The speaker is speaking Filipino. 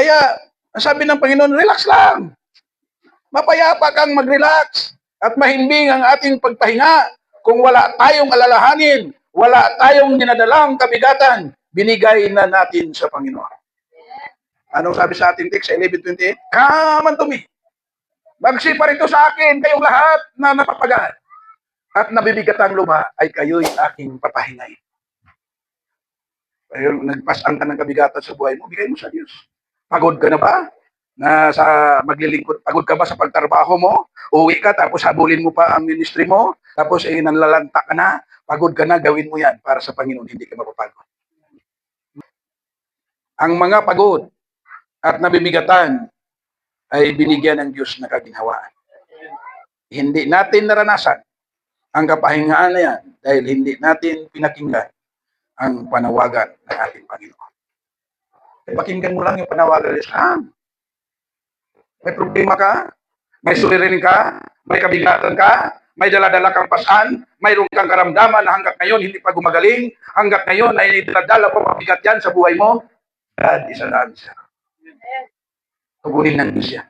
Kaya, sabi ng Panginoon, relax lang. Mapayapa kang mag-relax at mahimbing ang ating pagpahinga. Kung wala tayong alalahanin, wala tayong dinadalang kabigatan, binigay na natin sa Panginoon. Anong sabi sa ating text sa 11.28? Come unto me. Magsiparito sa akin kayong lahat na napapagad. At nabibigatang luma ay kayo'y aking papahingay. Ayun, nagpasang ka ng kabigatan sa buhay mo, bigay mo sa Diyos. Pagod ka na ba? Na sa maglilingkod, pagod ka ba sa pagtrabaho mo? Uwi ka, tapos habulin mo pa ang ministry mo, tapos eh, nanlalanta ka na, pagod ka na, gawin mo yan para sa Panginoon, hindi ka mapapagod. Ang mga pagod at nabibigatan ay binigyan ng Diyos na kaginhawaan. Hindi natin naranasan ang kapahingaan na yan dahil hindi natin pinakinggan ang panawagan ng ating Panginoon. Pakinggan mo lang yung panawagan ng Islam. May problema ka, may suliranin ka, may kabigatan ka, may daladala kang pasan, mayroon kang karamdaman na hanggat ngayon hindi pa gumagaling, hanggat ngayon ay daladala pa mabigat yan sa buhay mo, God is an answer. Tugunin Diyos yan.